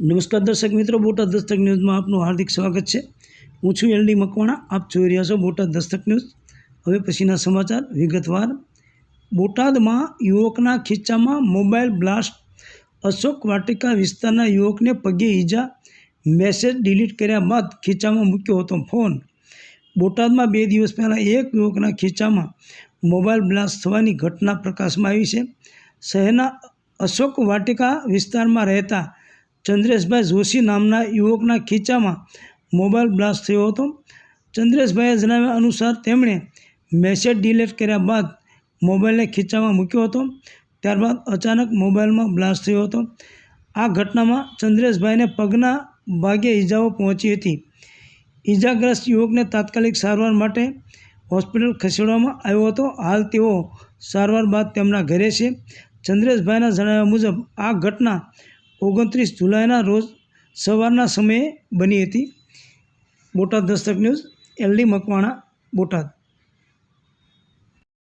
નમસ્કાર દર્શક મિત્રો, બોટાદ દસ્તક ન્યૂઝમાં આપનું હાર્દિક સ્વાગત છે. હું છું એલડી મકવાણા, આપ જોઈ રહ્યા છો બોટાદ દસ્તક ન્યૂઝ. હવે પછીના સમાચાર વિગતવાર. બોટાદમાં યુવકના ખીચ્ચામાં મોબાઈલ બ્લાસ્ટ. અશોક વાટિકા વિસ્તારના યુવકને પગે ઈજા. મેસેજ ડિલીટ કર્યા બાદ ખીચામાં મૂક્યો હતો ફોન. બોટાદમાં બે દિવસ પહેલાં એક યુવકના ખીચામાં મોબાઈલ બ્લાસ્ટ થવાની ઘટના પ્રકાશમાં આવી છે. શહેરના અશોક વાટિકા વિસ્તારમાં રહેતા ચંદ્રેશભાઈ જોશી નામના યુવકના ખીચામાં મોબાઈલ બ્લાસ્ટ થયો હતો. ચંદ્રેશભાઈએ જણાવ્યા અનુસાર તેમણે મેસેજ ડિલીટ કર્યા બાદ મોબાઈલને ખીચામાં મૂક્યો હતો. ત્યારબાદ અચાનક મોબાઈલમાં બ્લાસ્ટ થયો હતો. આ ઘટનામાં ચંદ્રેશભાઈને પગના ભાગે ઈજાઓ પહોંચી હતી. ઈજાગ્રસ્ત યુવકને તાત્કાલિક સારવાર માટે હોસ્પિટલ ખસેડવામાં આવ્યો હતો. હાલ તેઓ સારવાર બાદ તેમના ઘરે છે. ચંદ્રેશભાઈના જણાવ્યા મુજબ આ ઘટના ઓગણત્રીસ જુલાઈના રોજ સવારના સમયે બની હતી બોટાદ દસ્તક ન્યૂઝ એલડી મકવાણા બોટાદ.